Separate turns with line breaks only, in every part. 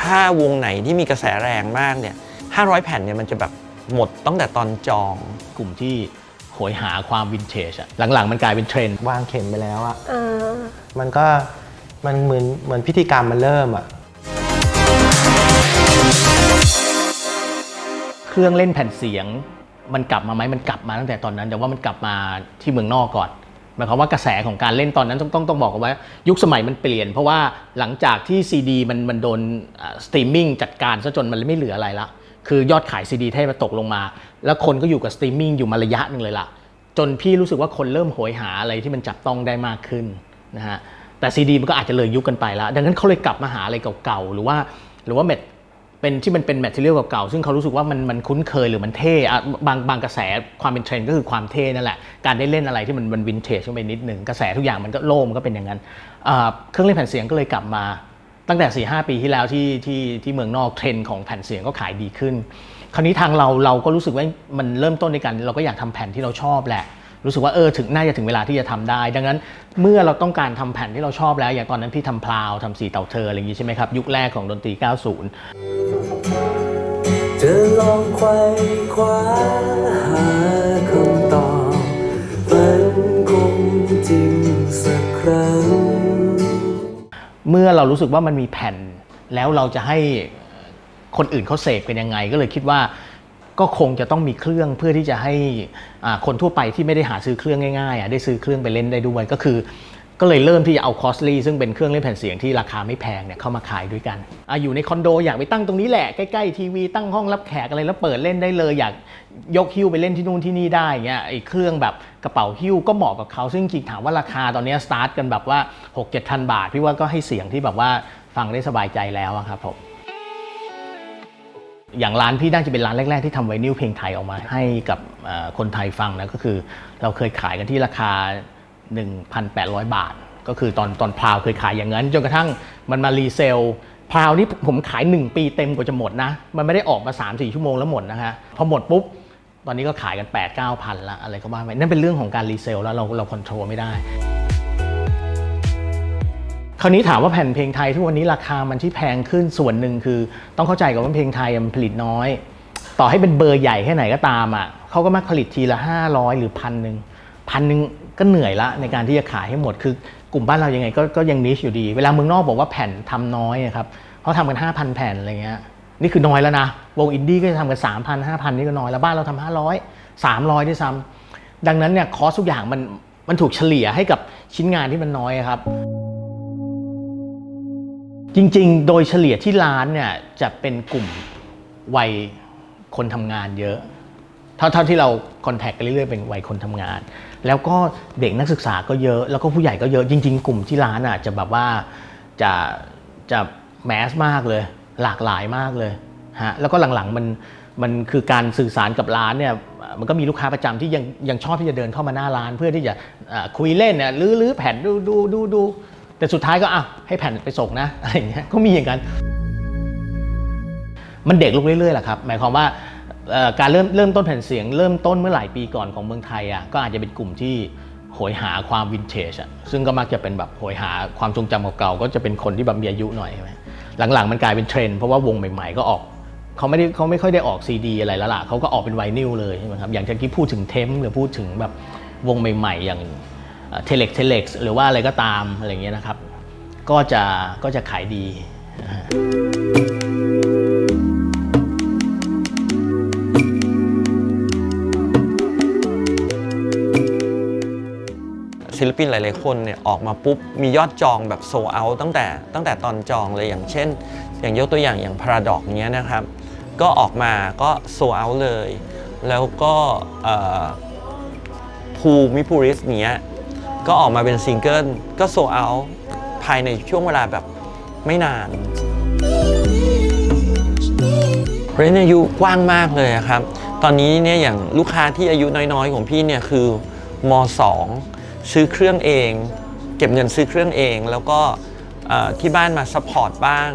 ถ้าวงไหนที่มีกระแสแรงมากเนี่ย500 แผ่นเนี่ยมันจะแบบหมดตั้งแต่ตอนจอง
กลุ่มที่โหยหาความวินเทจอะหลังๆ มันกลายเป็นเทรนด์
วางเข็มไปแล้วอะ
เออ
มันก็มันเหมือนเหมือนพิธีกรรมมันเริ่มอะ
เครื่องเล่นแผ่นเสียง มันกลับมาไหมมันกลับมาตั้งแต่ตอนนั้น แต่ว่ามันกลับมาที่เมืองนอกก่อน หมายความว่ากระแสของการเล่นตอนนั้นต้องต้องต้องบอกว่ายุคสมัยมันเปลี่ยน เพราะว่าหลังจากที่ซีดีมันมันโดนสตรีมมิ่งจัดการซะจนมันไม่เหลืออะไรละ คือยอดขายซีดีแทบจะตกลงมา แล้วคนก็อยู่กับสตรีมมิ่งอยู่มาระยะหนึ่งเลยล่ะจนพี่รู้สึกว่าคนเริ่มโหยหาอะไรที่มันจับต้องได้มากขึ้นนะฮะแต่ซีดีมันก็อาจจะเลยยุคกันไปแล้ว ดังนั้นเขาเลยกลับมาหาอะไรเก่าๆหรือว่าหรือว่าเม็ด เป็นที่มันเป็นแมทเทียลเก่าๆซึ่งเขารู้สึกว่ามันมันคุ้นเคยหรือมันเท่อะบางบางกระแสความเป็นเทรนด์ก็คือความเท่นั่นแหละ การได้เล่นอะไรที่มันมันวินเทจขึ้นไปนิดหนึ่งกระแสทุกอย่างมันก็โล่มันก็เป็นอย่างนั้นเครื่องเล่นแผ่นเสียงก็เลยกลับมาตั้งแต่4ีหปีที่แล้วที่ที่ที่เมืองนอกเทรนด์ของแผ่นเสียงก็ขายดีขึ้น คราวนี้ทางเราเราก็รู้สึกว่ามันเริ่มต้นในการเราก็อยากทำแผ่นที่เราชอบแหละ รู้สึกว่าเออถึงน่าจะถึงเวลาที่จะทำได้ ดังนั้นเมื่อเราต้องการทำแผ่นที่เราชอบแล้ว อย่างตอนนั้นพี่ทำพลาวทำสีเต่าเธออะไรอย่างนี้ใช่ไหมครับยุคแรกของดนตรี 90
จะลองไขว้คว้าหาคำตอบฝันคงจริงสักครั้ง
เมื่อเรารู้สึกว่ามันมีแผ่นแล้วเราจะให้คนอื่นเขาเสพเป็นยังไง ก็เลยคิดว่า ก็คงจะต้องมีเครื่องเพื่อที่จะให้คนทั่วไปที่ไม่ได้หาซื้อเครื่องง่ายๆได้ซื้อเครื่องไปเล่นได้ด้วยก็คือ ก็เลยเริ่มที่จะเอาคอสลี่ซึ่งเป็นเครื่องเล่นแผ่นเสียงที่ราคาไม่แพงเนี่ยเข้ามาขายด้วยกันออยู่ในคอนโดอยากไปตั้งตรงนี้แหละใกล้ๆทีวีตั้งห้องรับแขกอะไรแล้วเปิดเล่นได้เลยอยากยกหิ้วไปเล่นที่นู่นที่นี่ได้เงี้ยไอ้เครื่องแบบกระเป๋าหิ้วก็เหมาะกับเขาซึ่งจริงถามว่าราคาตอนนี้สตาร์ทกันแบบว่า6 7 0 0 0 บาทพี่ว่าก็ให้เสียงที่แบบว่าฟังได้สบายใจแล้วครับผม อย่างร้านพี่น่าจะเป็นร้านแรก ๆ ที่ทำไวนิลเพลงไทยออกมาให้กับคนไทยฟังนะก็คือ เราเคยขายกันที่ราคา 1,800 บาท ก็คือตอนตอนพราวเคยขายอย่างนั้นจนกระทั่งมันมารีเซลพราวนี่ผมขาย 1 ปีเต็มกว่าจะหมดนะ มันไม่ได้ออกมา 3-4 ชั่วโมงแล้วหมดนะฮะพอหมดปุ๊บ ตอนนี้ก็ขายกัน 8 9พันละอะไรก็ว่าไปนั่นเป็นเรื่องของการรีเซลแล้วเราเราควบคุมไม่ได้ คราวนี้ถามว่าแผ่นเพลงไทยทุกวันนี้ราคามันที่แพงขึ้นส่วนหนึ่งคือ ต้องเข้าใจกับว่าเพลงไทยมันผลิตน้อย ต่อให้เป็นเบอร์ใหญ่แค่ไหนก็ตามอะเขาก็มาผลิตทีละ 500 หรือพันหนึ่งพันหนึ่งก็เหนื่อยละในการที่จะขายให้หมดคือกลุ่มบ้านเรายังไงก็ก็ยังนิชอยู่ดี เวลาเมืองนอกบอกว่าแผ่นทำน้อยครับเขาทำกัน 5,000 แผ่นอะไรเงี้ยนี่คือน้อยแล้วนะวงอินดี้ก็จะทำกัน 3,000 5,000 นี่ก็น้อยแล้วบ้านเราทำ500 300ด้วยซ้ำดังนั้นเนี่ยคอสทุกอย่างมันมันถูกเฉลี่ยให้กับชิ้นงานที่มันน้อยครับ จริงๆ โดยเฉลี่ยที่ร้านเนี่ยจะเป็นกลุ่มวัยคนทำงานเยอะ เท่าที่เราคอนแทคกันเรื่อยๆ เป็นวัยคนทำงาน แล้วก็เด็กนักศึกษาก็เยอะ แล้วก็ผู้ใหญ่ก็เยอะ จริง ๆ กลุ่มที่ร้านอะจะแบบว่าจะจะแมสมากเลย หลากหลายมากเลยฮะ แล้วก็หลังๆมันมันคือการสื่อสารกับร้านเนี่ยมันก็มีลูกค้าประจำที่ยังยังชอบที่จะเดินเข้ามาหน้าร้าน เพื่อที่จะคุยเล่นเนี่ยลื้อลื้อแผ่นดูดูดูดู แต่สุดท้ายก็อะให้แผ่นไปส่งนะอะไรอย่างเงี้ยก็มีอย่างนั้นมันเด็กลงเรื่อยๆแหละครับหมายความว่าการเริ่มเริ่มต้นแผ่นเสียงเริ่มต้นเมื่อหลายปีก่อนของเมืองไทยอะก็อาจจะเป็นกลุ่มที่โหยหาความวินเทจอะซึ่งก็มักจะเป็นแบบโหยหาความทรงจำเก่าๆก็จะเป็นคนที่แบบมีอายุหน่อยใช่ไหมหลังๆมันกลายเป็นเทรนด์เพราะว่าวงใหม่ๆก็ออกเขาไม่ได้เขาไม่ค่อยได้ออกซีดีอะไรแล้วล่ะเขาก็ออกเป็นไวนิลเลยใช่ไหมครับอย่างที่พูดถึงเทมหรือพูดถึงแบบวงใหม่ ๆ อย่าง เทเล็กเทเล็กหรือว่าอะไรก็ตามอะไรเงี้ยนะครับ ก็จะก็จะขายดี
ศิลปินหลาย ๆ คนเนี่ยออกมาปุ๊บ มียอดจองแบบโซเอาตั้งแต่ตั้งแต่ตอนจองเลยอย่างเช่น อย่างยกตัวอย่างอย่าง Paradox เนี้ยนะครับ ก็ออกมาก็โซเอาเลย แล้วก็ภูมิพูริสเนี้ย ก็ออกมาเป็นซิงเกิลก็โซเอาภายในช่วงเวลาแบบไม่นานเรนจ์อายุกว้างมากเลยครับ ตอนนี้เนี่ยอย่างลูกค้าที่อายุน้อยๆ ของพี่เนี่ยคือม 2 ซื้อเครื่องเอง เก็บเงินซื้อเครื่องเอง แล้วก็ที่บ้านมาซัพพอร์ตบ้าง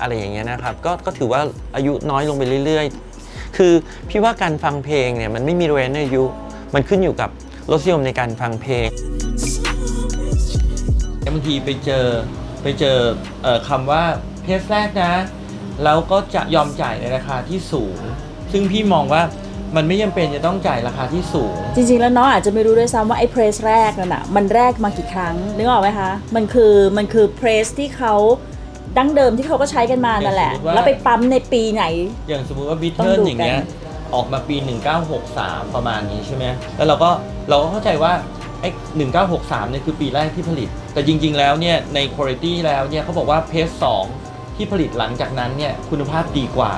อะไรอย่างเงี้ยนะครับก็ก็ถือว่าอายุน้อยลงไปเรื่อยๆ คือพี่ว่าการฟังเพลงเนี่ยมันไม่มีเรนจ์อายุ มันขึ้นอยู่กับรสนิยมในการฟังเพลง บางทีไปเจอไปเจอเอ่อคำว่าเพศแรกนะ แล้วก็จะยอมจ่ายในราคาที่สูง ซึ่งพี่มองว่ามันไม่จำเป็นจะต้องจ่ายราคาที่สูง
จริงๆ แล้วน้องอาจจะไม่รู้ด้วยซ้ำว่าไอ้เพรสแรกนั่นน่ะมันแรกมากี่ครั้งนึกออกไหมคะ มันคือมันคือเพรสที่เขาดั้งเดิมที่เขาก็ใช้กันมานั่นแหละ
สมมุติว่า
แล้วไปปั๊มในปีไหน
อย่างสมมุติว่าบิท
ต้
เทิ
อง
ล
ดู
อย่างเงี้ย
กัน
ออกมาปี 1963 ประมาณนี้ใช่ไหมแล้วเราก็เราก็เข้าใจว่าไอ้1963เนี่ยคือปีแรกที่ผลิต แต่จริง ๆ แล้วเนี่ยในคุณภาพแล้วเนี่ยเขาบอกว่าเพส2ที่ผลิตหลังจากนั้นเนี่ยคุณภาพดีกว่า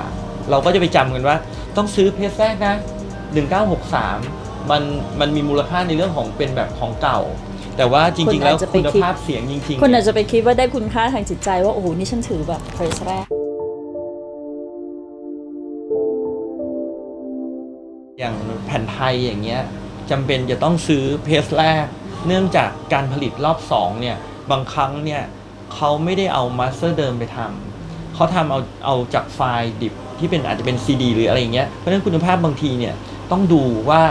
เราก็จะไปจำกันว่าต้องซื้อเพสแรกนะ 1963 มันมันมีมูลค่าในเรื่องของเป็นแบบของเก่า แต่ว่าจริง ๆ แล้ว
คนอาจจะไป
คุณ
คิด
ภาพเสียงจริงๆ
คน
เนี่ย
อาจจะไปคิดว่าได้คุณค่าทางจิตใจว่าโอ้โหนี่ฉันถือแบบเพรสแรก
อย่างแผ่นไทยอย่างเงี้ยจำเป็นจะต้องซื้อเพสแรก เนื่องจากการผลิตรอบ2เนี่ยบางครั้งเนี่ยเขาไม่ได้เอามาสเตอร์เดิมไปทำเขาทำเอาเอาจากไฟล์ดิบที่เป็นอาจจะเป็นซีดีหรืออะไรเงี้ยเพราะฉะนั้นคุณภาพบางทีเนี่ยต้องดูว่า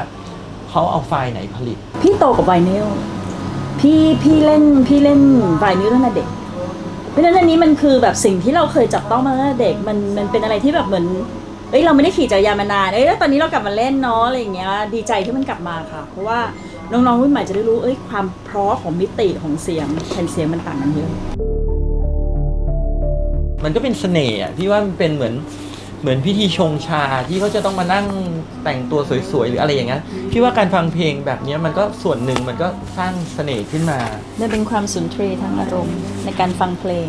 เขาเอาไฟล์ไหนผลิต
พี่โตกับไวนิลพี่พี่เล่นพี่เล่นไวนิลตั้งแต่เด็ก เพราะฉะนั้นอันนี้มันคือแบบสิ่งที่เราเคยจับต้องมาตั้งแต่เด็กมันมันเป็นอะไรที่แบบเหมือนเอ้ยเราไม่ได้ขี่จักรยานมานานเอ้ยแล้วตอนนี้เรากลับมาเล่นเนาะอะไรอย่างเงี้ยดีใจที่มันกลับมาค่ะ เพราะว่า น้องๆรุ่นใหม่จะได้รู้เอ้ยความเพราะของมิติของเสียงแผ่นเสียงมันต่างกันเยอะ
มันก็เป็นเสน่ห์อะพี่ว่ามันเป็นเหมือนเหมือนพิธีชงชาที่เขาจะต้องมานั่งแต่งตัวสวยๆหรืออะไรอย่างเงี้ยพี่ว่าการฟังเพลงแบบเนี้ยมันก็ส่วนหนึ่งมันก็สร้างเสน่ห์ขึ้นมา
มันเป็นความสุนทรีย์ทางอารมณ์ในการฟังเพลง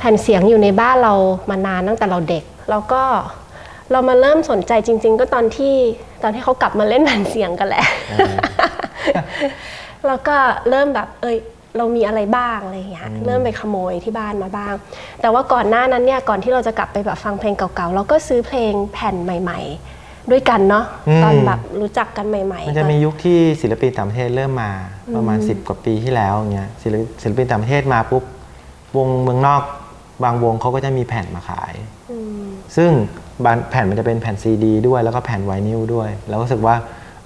แผ่
นเสียงอยู่ในบ้านเรามานานตั้งแต่เราเด็ก แล้วก็เรามาเริ่มสนใจจริง ๆ ก็ตอนที่ตอนที่เขากลับมาเล่นแผ่นเสียงกันแหละแล้วก็เริ่มแบบ เอ้ยเรามีอะไรบ้างอะไรอย่างเงี้ยเริ่มไปขโมยที่บ้านมาบ้าง แต่ว่าก่อนหน้านั้นเนี่ยก่อนที่เราจะกลับไปแบบฟังเพลงเก่าๆเราก็ซื้อเพลงแผ่นใหม่ ๆ ด้วยกันเนาะ
อืม
ตอนแบบรู้จักกันใหม่ๆ
มันจะมียุคที่ศิลปินต่างประเทศเริ่มมาประมาณ 10 กว่าปีที่แล้วอย่างเงี้ยศิลปศิลปินต่างประเทศมาปุ๊บวงเมืองนอก บางวงเขาก็จะมีแผ่นมาขาย
อืม
ซึ่งบางแผ่นมันจะเป็นแผ่นซีดีด้วยแล้วก็แผ่นไวนิลด้วยแล้วก็รู้สึกว่า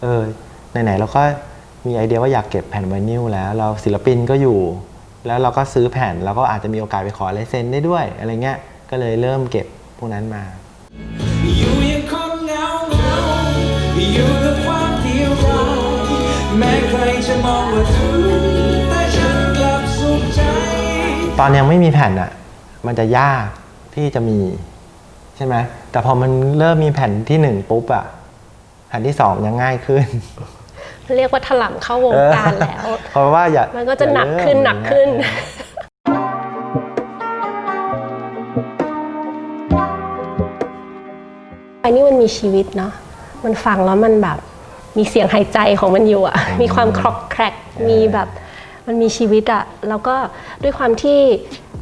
เออไหนๆเราก็มีไอเดียว่าอยากเก็บแผ่นไวนิลแล้ว เราศิลปินก็อยู่ แล้วเราก็ซื้อแผ่นแล้วก็อาจจะมีโอกาสไปขอลายเซ็นได้ด้วยอะไรเงี้ยก็เลยเริ่มเก็บพวกนั้นมา
อยู่ยังคงเหงาเหงาอยู่กับความเดียวดายแม้ใครจะมองว่าทุกข์แต่ฉันกลับสุขใจ
ตอนยังไม่มีแผ่นอะ มันจะยากที่จะมีใช่ไหมแต่พอมันเริ่มมีแผ่นที่หนึ่งปุ๊บอะแผ่นที่สองยังง่ายขึ้น
เรียกว่าถล่มเข้าวงการแล้ว
เพราะว่าอย่า
มันก็จะหนัก
อย่าเริ่
ขึ้นหนักขึ้น
อย่างเงี้ย
ไอ้นี่มันมีชีวิตเนาะมันฟังแล้วมันแบบมีเสียงหายใจของมันอยู่อะมีความครอกแครกมีแบบมันมีชีวิตอะแล้วก็ด้วยความที่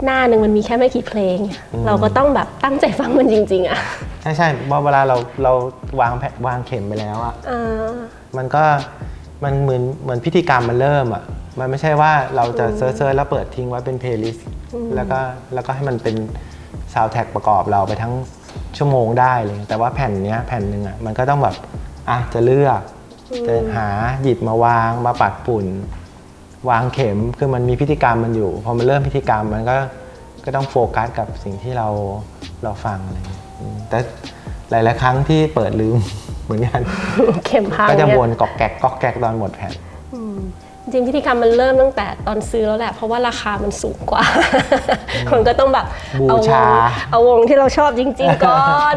หน้าหนึ่งมันมีแค่ไม่กี่เพลง เราก็ต้องแบบตั้งใจฟังมันจริง ๆอะ
ใช่ใช่เพราะเวลาเราเราวางแผ่นวางเข็มไปแล้วอะ
เออ
มันก็มันเหมือนเหมือนพิธีกรรมมันเริ่มอะมันไม่ใช่ว่าเราจะเซิร์ชๆแล้วเปิดทิ้งไว้เป็นเพลย์ลิสต์แล้วก็แล้วก็ให้มันเป็นซาวด์แท็กประกอบเราไปทั้งชั่วโมงได้เลย แต่ว่าแผ่นเนี้ยแผ่นหนึ่งอะมันก็ต้องแบบอะจะเลือกจะหาหยิบมาวางมาปัดฝุ่น วางเข็มคือมันมีพิธีกรรมมันอยู่ พอมันเริ่มพิธีกรรมมันก็ก็ต้องโฟกัสกับสิ่งที่เราเราฟังอะไรอย่างเงี้ยอืมแต่หลาย ๆ ครั้งที่เปิดลืม เหมือนกัน
เข็มพัง
ก็จะ
เนี่ย
วนกอกแกกกอกแกกตอนหมดแผ่น
จริงๆพิธีกรรมมันเริ่มตั้งแต่ตอนซื้อแล้วแหละ เพราะว่าราคามันสูงกว่า มันก็ต้องแบบ
บู
เอาว
ชา
งเอาวงที่เราชอบจริง ๆก่อน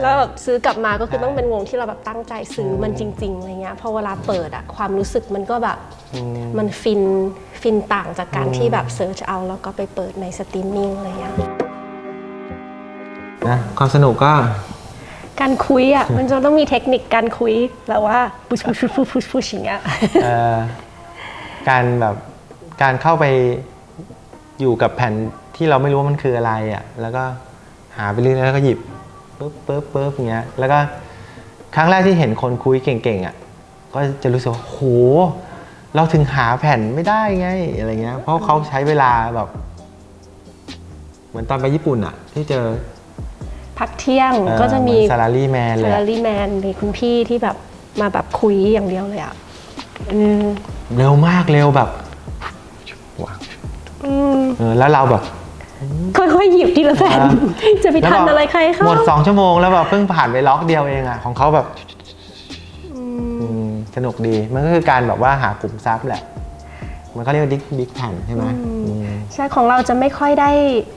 แล้วแบบซื้อกลับมาก็คือต้องเป็นวงที่เราแบบตั้งใจซื้อมันจริงๆอะไรเงี้ยพอเวลาเปิดอะความรู้สึกมันก็แบบมันฟินฟินต่างจากการที่แบบเซิร์ชเอาแล้วก็ไปเปิดในสตรีมมิ่งอะไรเงี้ย
นะความสนุกก็
การคุยอะ มันจะต้องมีเทคนิคการคุยแบบว่าพุชพุชพุชพุชพุชอย่างเงี้ย
เอ่อการแบบการเข้าไปอยู่กับแผ่นที่เราไม่รู้ว่ามันคืออะไรอะ แล้วก็หาไปเรื่อยๆแล้วก็หยิบปุ๊บปุ๊บปุ๊บอย่างเงี้ย แล้วก็ครั้งแรกที่เห็นคนคุยเก่งๆอะ ก็จะรู้สึกว่าโห เราถึงหาแผ่นไม่ได้ไงอะไรเงี้ย เพราะเขาใช้เวลาแบบ เหมือนตอนไปญี่ปุ่นอะ ที่เจอ
พักเที่ยง
เอ่อ
ก็จะมี
ซาลารีแมนเล
ซายลารีแมนมีคุณพี่ที่แบบมาแบบคุยอย่างเดียวเลยอะอืม
เร็วมากเร็วแบบว้าว
อืม
เออแล้วเราแบบ
ค่อยๆหยิบทีละแผ่น
อ่า
จะไปทันอะไรใครเขา
หมดสองชั่วโมงแล้วแบบเพิ่งผ่านไปล็อกเดียวเองอะของเขาแบบอืมสนุกดีมันก็คือการแบบว่าหากลุ่มซับแหละ มันก็เรียกว่าบิ๊กบิ๊กแผ่นใช่ไหมอืม
ใช่ของเราจะไม่ค่อยได้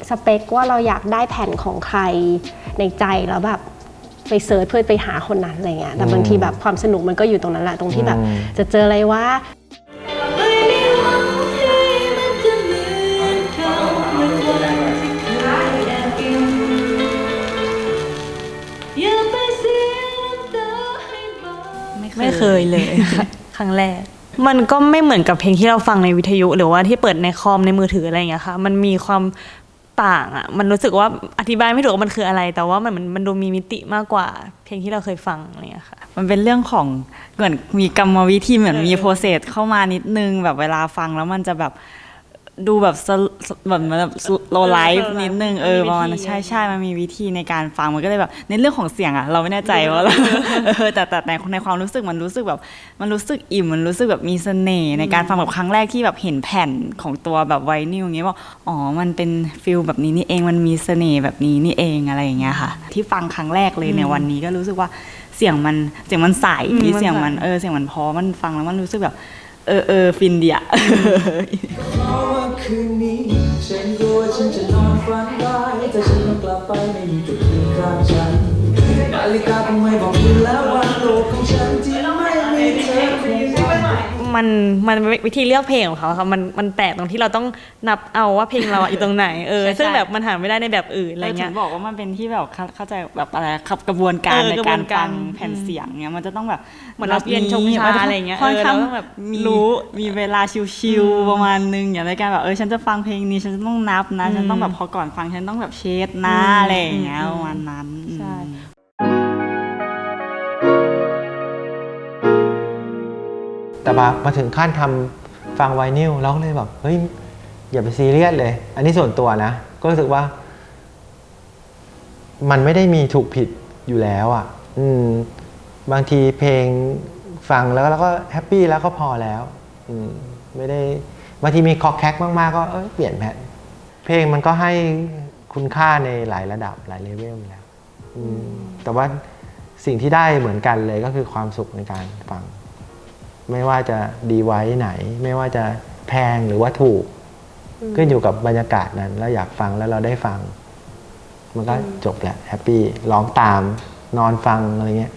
สเปคว่าเราอยากได้แผ่นของใครในใจแล้วแบบไปเซิร์ชเพื่อไปหาคนนั้นอะไรเงี้ยแต่บางทีแบบความสนุกมันก็อยู่ตรงนั้นแหละตรงที่แบบ
อืม
จะเจออะไรว่า
ไม่มีวันที่มันจะเหมือนเขาเหมือนวันที่เคยแอบอิงอย่าไปเสียน้ำตาให้บอก
ไม่เคยเลยค่ะครั้งแรก มันก็ไม่เหมือนกับเพลงที่เราฟังในวิทยุ หรือว่าที่เปิดในคอมในมือถืออะไรอย่างเงี้ยค่ะ มันมีความต่างอะ มันรู้สึกว่าอธิบายไม่ถูกว่ามันคืออะไร แต่ว่ามันมันมันดูมีมิติมากกว่า เพลงที่เราเคยฟังอะไรอย่างเงี้ยค่ะ
มันเป็นเรื่องของเหมือนมีกรรมวิธีเหมือนมีโปรเซสเข้ามานิดนึงแบบเวลาฟังแล้วมันจะแบบ ดูแบบสลแบบเหมือนแบบโลไลฟ์นิดนึงเออ
มีวิธี
ประมาณนั้นใช่ใช่มันมีวิธีในการฟังมันก็เลยแบบในเรื่องของเสียงอะเราไม่แน่ใจว่าเราเออแต่แต่แต่ในความรู้สึกมันรู้สึกแบบ มันรู้สึกอิ่มมันรู้สึกแบบมีเสน่ห์ในการฟังแบบครั้งแรกที่แบบเห็นแผ่นของตัวแบบไวนิลอย่างเงี้ยบอกอ๋อมันเป็นฟิลแบบนี้นี่เองมันมีเสน่ห์แบบนี้นี่เองอะไรอย่างเงี้ยค่ะ ที่ฟังครั้งแรกเลยในวันนี้ก็รู้สึกว่าเสียงมันเสียงมันใส
อืมมัน
เสียงมัน
ใส
เออเสียงมันเพอมันฟังแล้วมันรู้สึกแบบ เออเออฟินเดีย
เพราะว่าคืนนี้ฉันกลัวฉันจะนอนฝันร้ายแต่ฉันต้องกลับไปไม่มีจุดยืนข้างฉันนาฬิกาคงไม่บอกคุณแล้ว มัน
มันวิธีเลือกเพลงของเขาค่ะมันมันแปลกตรงที่เราต้องนับเอาว่าเพลงเราอะอยู่ตรงไหนเออ
ใช่
ซึ่ง
ใช่
แบบมันหาไม่ได้ในแบบอื่นอะไร
เราถึ
เงี้ย
งบอกว่ามันเป็นที่แบบเข้าเข้าใจแบบอะไรขับกระบวนการ
เออ
ใน
กระบ
กา
วน
ร
กา
ฟั
รง
แผ่น
อืม
เสียงเนี้ยมันจะต้องแบบ
เหมือนเราเรียนชงชาอะไรอย่างเงี้ย
ค่อนข้าง
เออเราต้องแบบ
มี
รู้
มีเวลาชิวๆประมาณนึงอย่างในการแบบเออฉันจะฟังเพลงนี้ฉันจะต้องนับนะฉันต้องแบบพอก่อนฟังฉันต้องแบบเช็ดนะ
อืม
อะไรอย่างเงี้ย
อืม
ประมาณนั้น
ใช่
แต่มามาถึงขั้นทำฟังไวนิลเราก็เลยแบบเฮ้ยอย่าไปซีเรียสเลย อันนี้ส่วนตัวนะ ก็รู้สึกว่า มันไม่ได้มีถูกผิดอยู่แล้วอะ่ะ อืม บางทีเพลงฟังแล้วแล้วก็แฮปปี้แล้วก็พอแล้ว อืม ไม่ได้บางทีมีคอแคกมากๆ ก็เอ้ยเปลี่ยนแผ่นเพลงมันก็ให้คุณค่าในหลายระดับหลายเลเวลแล้วอืมแต่ว่าสิ่งที่ได้เหมือนกันเลยก็คือความสุขในการฟัง ไม่ว่าจะดีไว้ไหน ไม่ว่าจะแพงหรือว่าถูกขึ้นอยู่กับบรรยากาศนั้น แล้วอยากฟังแล้วเราได้ฟัง มันก็จบแหละแฮปปี้ร้องตามนอนฟังอะไรเงี้ย